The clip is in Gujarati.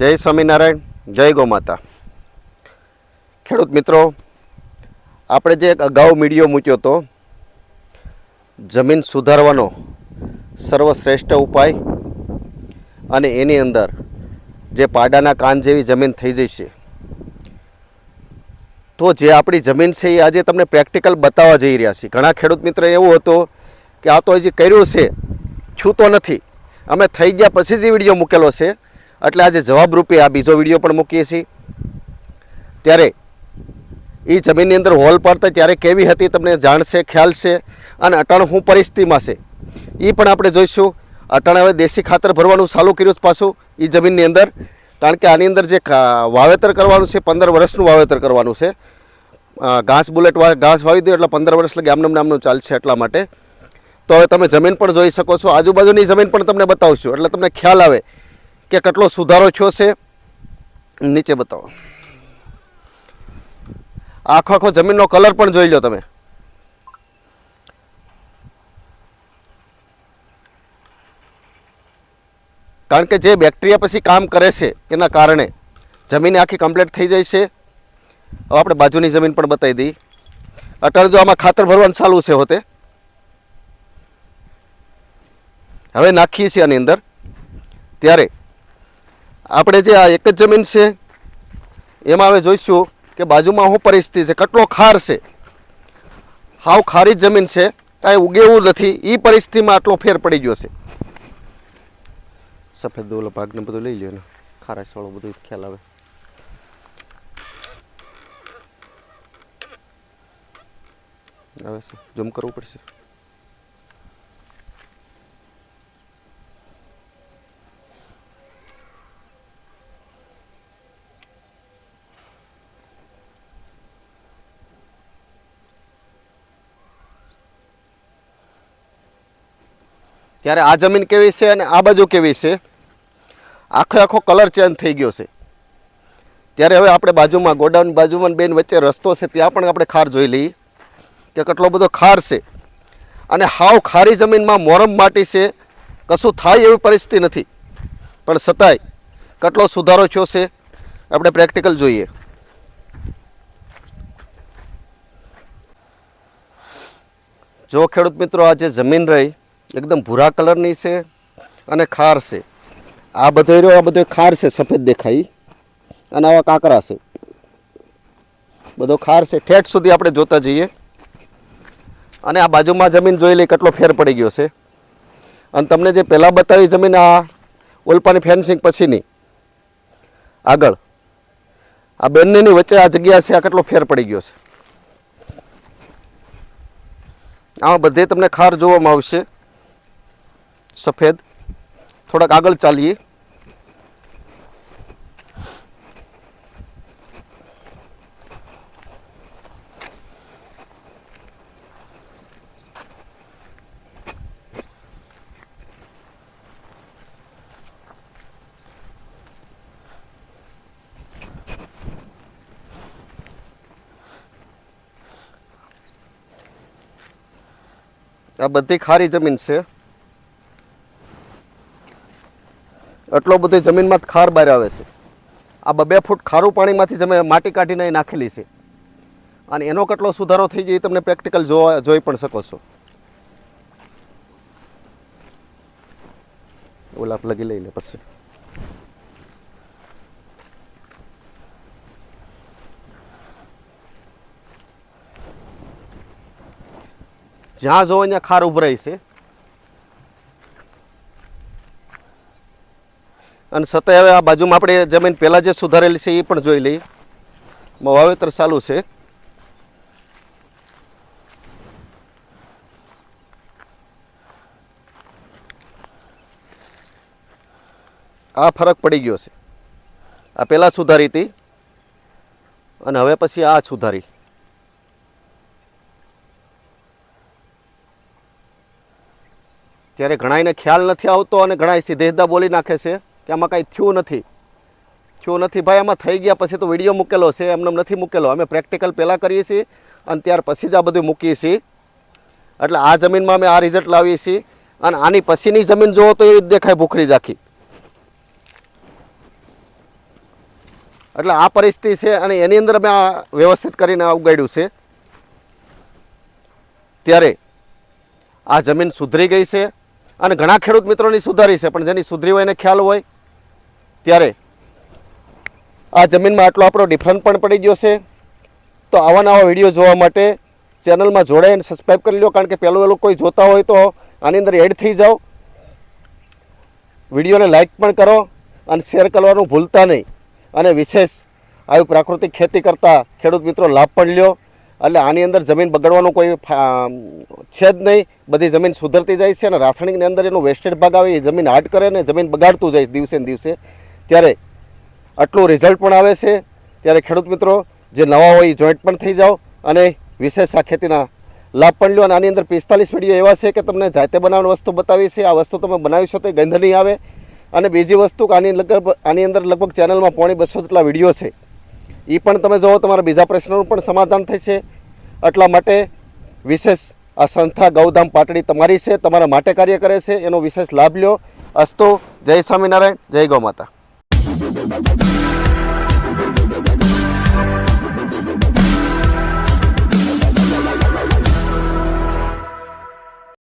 જય સ્વામિનારાયણ, જય ગૌમાતા. ખેડૂત મિત્રો, આપણે જે એક અગાઉ મીડિયો મૂક્યો હતો, જમીન સુધારવાનો સર્વશ્રેષ્ઠ ઉપાય અને એની અંદર જે પાડાના કાન જેવી જમીન થઈ જશે તો જે આપણી જમીન છે એ આજે તમને પ્રેક્ટિકલ બતાવવા જઈ રહ્યા છીએ. ઘણા ખેડૂત મિત્ર એવું હતું કે આ તો હજી કર્યું છે છું તો નથી. અમે થઈ ગયા પછી જ વીડિયો મૂકેલો છે. એટલે આજે જવાબરૂપે આ બીજો વીડિયો પણ મૂકીએ છીએ. ત્યારે એ જમીનની અંદર હોલ પાડતા ત્યારે કેવી હતી તમને જાણશે ખ્યાલ છે અને અટાણ શું પરિસ્થિતિમાં છે. એ પણ આપણે જોઈશું. અટાણે હવે દેશી ખાતર ભરવાનું ચાલુ કર્યું પાછું એ જમીનની અંદર. કારણ કે આની અંદર જે વાવેતર કરવાનું છે, પંદર વર્ષનું વાવેતર કરવાનું છે. ઘાસ બુલેટ ઘાસ વાવી દો એટલે પંદર વર્ષ લગી આમનું નામનું ચાલશે એટલા માટે. તો હવે તમે જમીન પણ જોઈ શકો છો. આજુબાજુની જમીન પણ તમને બતાવશું. એટલે તમને ખ્યાલ આવે કે કેટલો સુધારો થયો છે? નીચે બતાવો. આખો આખો જમીનનો કલર પણ જોઈ લો તમે. કારણ કે જે બેક્ટેરિયા પછી કામ કરે છે એના કારણે જમીન આખી કમ્પ્લીટ થઈ જાય છે. હવે આપણે બાજુની જમીન પણ બતાવી દઈએ. અટલ જો આમાં ખાતર ભરવાનું ચાલુ છે હોતે. હવે નાખીએ છીએ આની અંદર. ત્યારે આપણે જે આ એક જ જમીન છે, એમાં હવે જોઈશું કે બાજુમાં શું પરિસ્થિતિ છે, કેટલો ખાર છે. હાવ ખારી જમીન છે, કાંઈ ઉગેવું નથી એ પરિસ્થિતિમાં આટલો ફેર પડી ગયો છે. સફેદ દોલો ભાગને બધું લઈ લ્યો ને ખારાશ વાળો બધું ખ્યાલ આવે. આવે છે, જમ કરવું પડશે. ત્યારે આ જમીન કેવી છે અને આ બાજુ કેવી છે? આખો આખો કલર ચેન્જ થઈ ગયો છે. ત્યારે હવે આપણે બાજુમાં, ગોડાઉન બાજુમાં બેન વચ્ચે રસ્તો છે, ત્યાં પણ આપણે ખાર જોઈ લઈએ કે કેટલો બધો ખાર છે. અને હાવ ખારી જમીનમાં મોરમ માટી છે. કશું થાય એવી પરિસ્થિતિ નથી. પણ છતાંય કેટલો સુધારો થયો છે, આપણે પ્રેક્ટિકલ જોઈએ. જો ખેડૂત મિત્રો, આ જે જમીન રહી એકદમ ભૂરા કલરની છે અને ખાર છે. આ બધો રહ્યો, આ બધો ખાર છે, સફેદ દેખાય. અને આવા કાંકરા છે. બધો ખાર છે. ઠેઠ સુધી આપણે જોતા જઈએ. અને આ બાજુમાં જમીન જોઈ લઈએ કેટલો ફેર પડી ગયો છે. અને તમને જે પહેલાં બતાવી જમીન, આ ઓલપાની ફેન્સિંગ પછીની. આગળ. આ બંનેની વચ્ચે આ જગ્યા છે, આ કેટલો ફેર પડી ગયો છે. આમાં બધે તમને ખાર જોવામાં આવશે. સફેદ થોડાક આગળ ચાલીએ આ બધી ખારી જમીન છે એટલો બધી જમીનમાં ખાર બહાર આવે છે. આ બબે ફૂટ ખારું પાણીમાંથી તમે માટી કાઢીને નાખેલી છે. અને એનો કેટલો સુધારો થઈ ગયો તમને પ્રેક્ટિકલ જોવા જોઈ પણ શકો છો. ઓલાપ લગી લઈ લે પછી. જ્યાં જોવો ત્યાં ખાર ઉભરાય છે. અને છતાંય હવે આ બાજુમાં આપણે જમીન પહેલાં જે સુધારેલી છે એ પણ જોઈ લઈએ. વાવેતર ચાલુ છે. આ ફરક પડી ગયો છે. આ પહેલાં સુધારી હતી અને હવે પછી આ સુધારી. ત્યારે ઘણાઈને ખ્યાલ નથી આવતો અને ઘણા સીધેસીધા બોલી નાખે છે. કે આમાં કાંઈ થયું નથી. થયું નથી. ભાઈ, આમાં થઈ ગયા પછી તો વીડિયો મૂકેલો છે, એમને નથી મૂકેલો. અમે પ્રેક્ટિકલ પહેલાં કરીએ છીએ અને ત્યાર પછી જ આ બધું મૂકીએ છીએ. એટલે આ જમીનમાં અમે આ રિઝલ્ટ લાવીએ છીએ અને આની પછીની જમીન જુઓ તો જ દેખાય ભૂખરી જાખી એટલે આ પરિસ્થિતિ છે અને એની અંદર અમે આ વ્યવસ્થિત કરીને ઉગાડ્યું છે. ત્યારે આ જમીન સુધરી ગઈ છે અને ઘણા ખેડૂત મિત્રોની સુધારી છે, પણ જેની સુધરી હોય એને ખ્યાલ હોય ત્યારે આ જમીનમાં આટલો આપણો ડિફરન્ટ પણ પડી ગયો છે. તો આવા નવા વીડિયો જોવા માટે ચેનલમાં જોડાઈને સબસ્ક્રાઈબ કરી લો, કારણ કે પહેલું વહેલું કોઈ જોતા હોય તો આની અંદર એડ થઈ જાઓ. વિડીયોને લાઈક પણ કરો અને શેર કરવાનું ભૂલતા નહીં. અને વિશેષ આવી પ્રાકૃતિક ખેતી કરતા ખેડૂત મિત્રો લાભ પણ લ્યો. એટલે આની અંદર જમીન બગડવાનો કોઈ છે જ નહીં. બધી જમીન સુધરતી જાય છે અને રાસાયણિકની અંદર એનો વેસ્ટેડ ભાગ આવે, એ જમીન હાર્ડ કરે ને જમીન બગાડતું જાય દિવસે ને દિવસે. ત્યારે આટલું રિઝલ્ટ પણ આવે છે. ત્યારે ખેડૂત મિત્રો, જે નવા હોય એ જોઈન્ટ પણ થઈ જાઓ અને વિશેષ આ ખેતીના લાભ પણ લ્યો. અને આની અંદર પિસ્તાલીસ વીડિયો એવા છે કે તમને જાતે બનાવવાની વસ્તુ બતાવી છે. આ વસ્તુ તમે બનાવીશો તો એ ગંધ નહીં આવે. અને બીજી વસ્તુ કે આની લગભગ, આની અંદર લગભગ ચેનલમાં પોણી બસો જેટલા વીડિયો છે. એ પણ તમે જુઓ, તમારા બીજા પ્રશ્નોનું પણ સમાધાન થશે. એટલા માટે વિશેષ આ સંસ્થા ગૌધામ પાટડી તમારી છે, તમારા માટે કાર્ય કરે છે. એનો વિશેષ લાભ લ્યો. અસ્તુ, જય સ્વામિનારાયણ, જય ગૌ માતા. Thank you.